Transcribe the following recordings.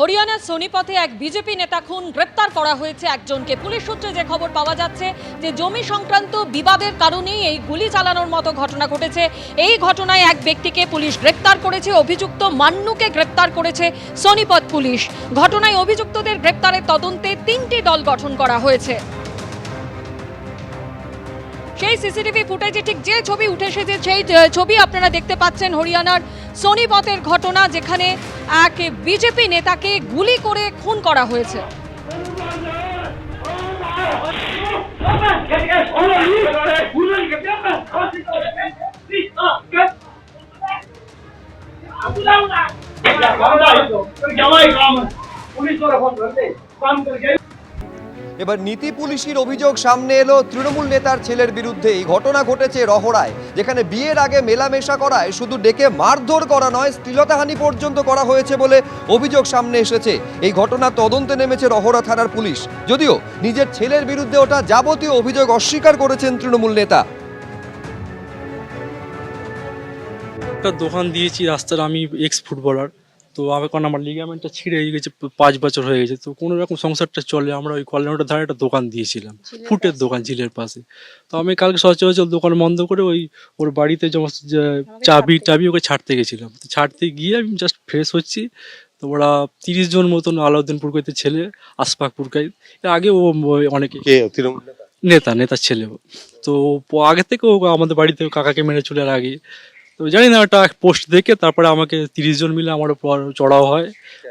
হরিয়ানার সোনিপথে এক বিজেপি নেতা খুন গ্রেপ্তার করা হয়েছে একজনকে। পুলিশ সূত্রে যে খবর পাওয়া যাচ্ছে যে জমি সংক্রান্ত বিবাদের কারণেই এই গুলি চালানোর মতো ঘটনা ঘটেছে। এই ঘটনায় এক ব্যক্তিকে পুলিশ গ্রেপ্তার করেছে, অভিযুক্ত মান্নুকে গ্রেপ্তার করেছে সোনিপথ পুলিশ। ঘটনায় অভিযুক্তদের গ্রেপ্তারের তদন্তে তিনটি দল গঠন করা হয়েছে। সেই সিসিটিভি ফুটেজে ঠিক যে ছবি উঠে এসেছে, সেই ছবি আপনারা দেখতে পাচ্ছেন হরিয়ানার সোনিপথের ঘটনা, যেখানে এক বিজেপি নেতাকে গুলি করে খুন করা হয়েছে। এবার নীতি পুলিশের অভিযোগ সামনে এলো তৃণমূল নেতার ছেলের বিরুদ্ধে। এই ঘটনা ঘটেছে রহড়ায়, যেখানে বিয়ের আগে মেলামেশা করায় শুধু ডেকে মারধর করা নয় শ্লীলতাহানি পর্যন্ত করা হয়েছে বলে অভিযোগ সামনে এসেছে। এই ঘটনা তদন্তে নেমেছে রহড়া থানার পুলিশ। যদিও নিজের ছেলের বিরুদ্ধে ওটা যাবতীয় অভিযোগ অস্বীকার করেছেন তৃণমূল নেতা। একটা দোকান দিয়েছি, রাস্তার আমি এক্স ফুটবলার তো এখন আমার লিগামেন্টটা ছিঁড়ে গেছে পাঁচ বছর হয়ে গেছে। তো কোনো রকম সংসারটা চলে আমরা ওই কল্যাণটার ধারে একটা দোকান দিয়েছিলাম ফুটের দোকান ঝিলের পাশে। তো আমি কালকে সচরাচর দোকান বন্ধ করে ওই ওর বাড়িতে সমস্ত চাবি টাবি ওকে ছাড়তে গেছিলাম। তো ছাড়তে গিয়ে আমি জাস্ট ফ্রেশ হচ্ছি। তো ওরা তিরিশ জন মতন আলাউদ্দিন পুরকাইতে ছেলে আশফাক পুরকাই এর আগে ও অনেকে নেতা? নেতা নেতার ছেলে তো আগে থেকে ও আমাদের বাড়িতে কাকাকে মেরে চলে আর আগে তো জানি না একটা পোস্ট দেখে তারপরে আমাকে তিরিশ জন মিলে আমার উপর চড়াও হয়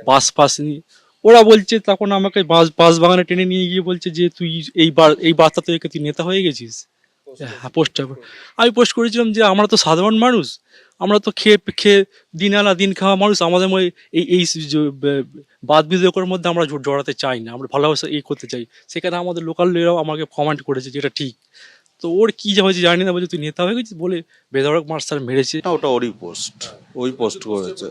বাস ফাস নিয়ে। ওরা বলছে তখন আমাকে বাস বাস বাগানে টেনে নিয়ে গিয়ে বলছে যে তুই এই বার এই বার্তা থেকে তুই নেতা হয়ে গেছিস? হ্যাঁ পোস্টটা আমি পোস্ট করেছিলাম যে আমরা তো সাধারণ মানুষ আমরা তো খেয়ে খেয়ে দিন আনা দিন খাওয়া মানুষ আমাদের মধ্যে এই এই বাদ বিতর্কের মধ্যে আমরা জড়াতে চাই না আমরা ভালোবাসা এই করতে চাই। সেখানে আমাদের লোকাল লোকেরাও আমাকে কমেন্ট করেছে যেটা ঠিক। তো ওর কি যা হয়েছে জানি না, বলছে, তুই নেতা হয়ে গেছিস? বলে, বেধড়ক মার্শাল মেরেছে। না, ওটা ওরই পোস্ট ওই পোস্ট করেছে।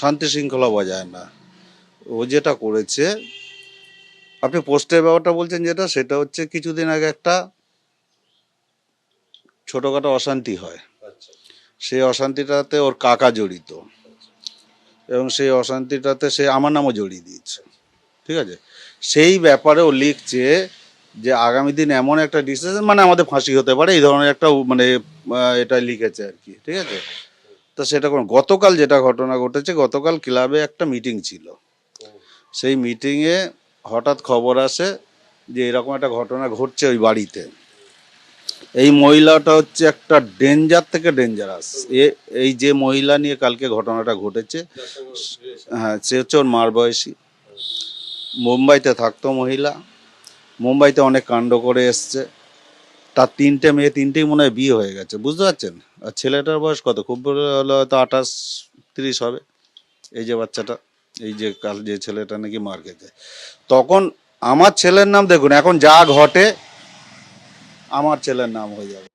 শান্তি শৃঙ্খলা বজায় না। ও যেটা করেছে, আপনি পোস্টের ব্যাপারটা বলছেন যেটা, সেটা হচ্ছে কিছুদিন আগে একটা ছোটখাটো অশান্তি হয়। সেই অশান্তিটাতে ওর কাকা জড়িত। এবং সেই অশান্তিটাতে সে আমার নামও জড়িয়ে দিয়েছে। ঠিক আছে? সেই ব্যাপারে ও লিখছে যে আগামী দিন এমন একটা ডিসিশন মানে আমাদের ফাঁসি হতে পারে, এই ধরনের একটা মানে এটা লিখেছে আর কি, ঠিক আছে? তো সেটা কোন গতকাল যেটা ঘটনা ঘটেছে, গতকাল ক্লাবে একটা মিটিং ছিল। সেই মিটিংয়ে হঠাৎ খবর আসে যে এরকম একটা ঘটনা ঘটছে ওই বাড়িতে। এই মহিলাটা হচ্ছে একটা ডেঞ্জার থেকে ডেঞ্জারাস এ, এই যে মহিলা নিয়ে কালকে ঘটনাটা ঘটেছে হ্যাঁ সে হচ্ছে ওর মার বয়সী। মুম্বাইতে থাকতো মহিলা। মুম্বাইতে অনেক কাণ্ড করে এসছে। তার তিনটে মেয়ে, তিনটেই মনে হয় বিয়ে হয়ে গেছে। বুঝতে পারছেন? আর ছেলেটার বয়স কত? খুব হলো হয়তো আঠাশ, তিরিশ হবে। এই যে বাচ্চাটা, এই যে কাল যে ছেলেটা নাকি মার খেতে। তখন আমার ছেলের নাম দেখুন, এখন যা ঘটে, আমার ছেলের নাম হয়ে যাবে।